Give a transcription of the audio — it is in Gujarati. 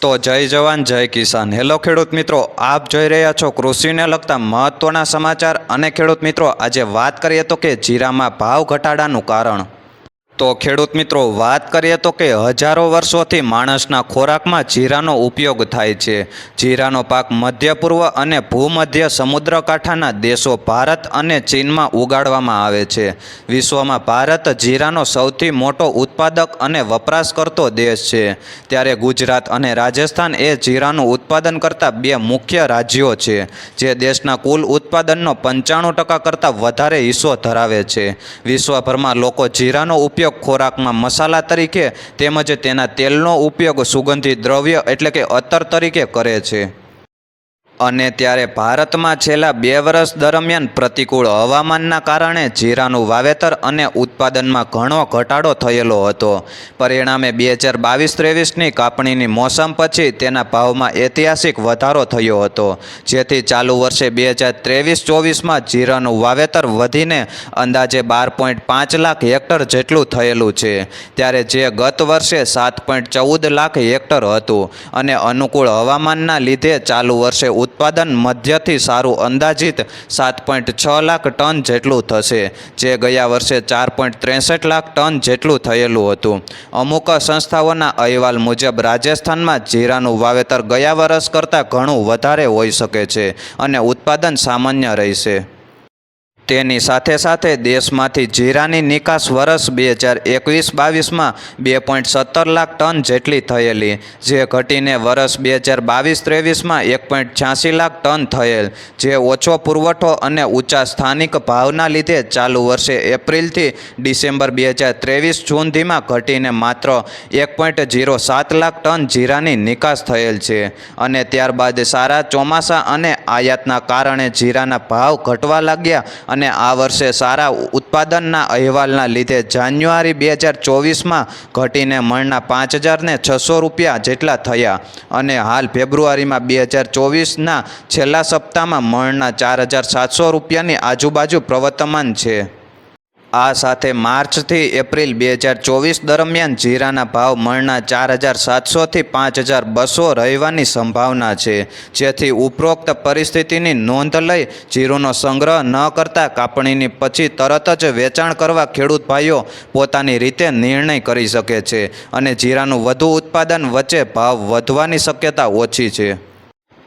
તો જય જવાન, જય કિસાન. હેલો ખેડૂત મિત્રો, આપ જોઈ રહ્યા છો કૃષિને લગતા મહત્ત્વના સમાચાર. અને ખેડૂત મિત્રો, આજે વાત કરીએ તો કે જીરામાં ભાવ ઘટાડાનું કારણ. તો ખેડૂત મિત્રો, વાત કરીએ તો કે હજારો વર્ષોથી માણસના ખોરાકમાં જીરાનો ઉપયોગ થાય છે. જીરાનો પાક મધ્ય પૂર્વ અને ભૂમધ્ય સમુદ્ર કાંઠાના દેશો ભારત અને ચીનમાં ઉગાડવામાં આવે છે. વિશ્વમાં ભારત જીરાનો સૌથી મોટો ઉત્પાદક અને વપરાશ કરતો દેશ છે. ત્યારે ગુજરાત અને રાજસ્થાન એ જીરાનું ઉત્પાદન કરતા બે મુખ્ય રાજ્યો છે, જે દેશના કુલ ઉત્પાદનનો પંચાણું ટકા કરતાં વધારે હિસ્સો ધરાવે છે. વિશ્વભરમાં લોકો જીરાનો ઉપયોગ ખોરાકમાં મસાલા તરીકે તેમજ તેના તેલનો ઉપયોગ સુગંધી દ્રવ્ય એટલે કે અત્તર તરીકે કરે છે. અને ત્યારે ભારતમાં છેલ્લા બે વર્ષ દરમિયાન પ્રતિકૂળ હવામાનના કારણે જીરાનું વાવેતર અને ઉત્પાદનમાં ઘણો ઘટાડો થયેલો હતો. પરિણામે બે હજાર બાવીસ ત્રેવીસની કાપણીની મોસમ પછી તેના ભાવમાં ઐતિહાસિક વધારો થયો હતો. જેથી ચાલુ વર્ષે બે હજાર ત્રેવીસ ચોવીસમાં જીરાનું વાવેતર વધીને અંદાજે બાર પોઈન્ટ પાંચ લાખ હેક્ટર જેટલું થયેલું છે. ત્યારે જે ગત વર્ષે સાત પોઈન્ટ ચૌદ લાખ હેક્ટર હતું અને અનુકૂળ હવામાનના લીધે ચાલુ વર્ષે ઉત્પાદન મધ્યથી સારું અંદાજિત સાત પોઈન્ટ છ લાખ ટન જેટલું થશે, જે ગયા વર્ષે ચાર પોઈન્ટ ત્રેસઠ લાખ ટન જેટલું થયેલું હતું. અમુક સંસ્થાઓના અહેવાલ મુજબ રાજસ્થાનમાં જીરાનું વાવેતર ગયા વર્ષ કરતાં ઘણું વધારે હોઈ શકે છે અને ઉત્પાદન સામાન્ય રહેશે. તેની સાથે સાથે દેશમાંથી જીરાની નિકાસ વર્ષ બે હજાર એકવીસ બાવીસમાં બે પોઈન્ટ સત્તર લાખ ટન જેટલી થયેલી, જે ઘટીને વર્ષ બે હજાર બાવીસ ત્રેવીસમાં એક પોઈન્ટ છ્યાસી લાખ ટન થયેલ, જે ઓછો પુરવઠો અને ઊંચા સ્થાનિક ભાવના લીધે ચાલુ વર્ષે એપ્રિલથી ડિસેમ્બર બે હજાર ત્રેવીસ જૂનથીમાં ઘટીને માત્ર એક પોઈન્ટ જીરો સાત લાખ ટન જીરાની નિકાસ થયેલ છે. અને ત્યારબાદ સારા ચોમાસા અને આયાતના કારણે જીરાના ભાવ ઘટવા લાગ્યા અને આ વર્ષે સારા ઉત્પાદનના અહેવાલના લીધે જાન્યુઆરી બે હજાર ચોવીસમાં ઘટીને મણના પાંચ હજારને છસો રૂપિયા જેટલા થયા. અને હાલ ફેબ્રુઆરીમાં બે હજાર ચોવીસના છેલ્લા સપ્તાહમાં મણના ચાર હજાર સાતસો રૂપિયાની આજુબાજુ પ્રવર્તમાન છે. આ સાથે માર્ચથી એપ્રિલ બે હજાર ચોવીસ દરમિયાન જીરાના ભાવ મણના ચાર હજાર સાતસોથી પાંચ હજાર બસો રહેવાની સંભાવના છે, જેથી ઉપરોક્ત પરિસ્થિતિની નોંધ લઈ જીરુનો સંગ્રહ ન કરતા કાપણીની પછી તરત જ વેચાણ કરવા ખેડૂત ભાઈઓ પોતાની રીતે નિર્ણય કરી શકે છે અને જીરાનું વધુ ઉત્પાદન વચ્ચે ભાવ વધવાની શક્યતા ઓછી છે.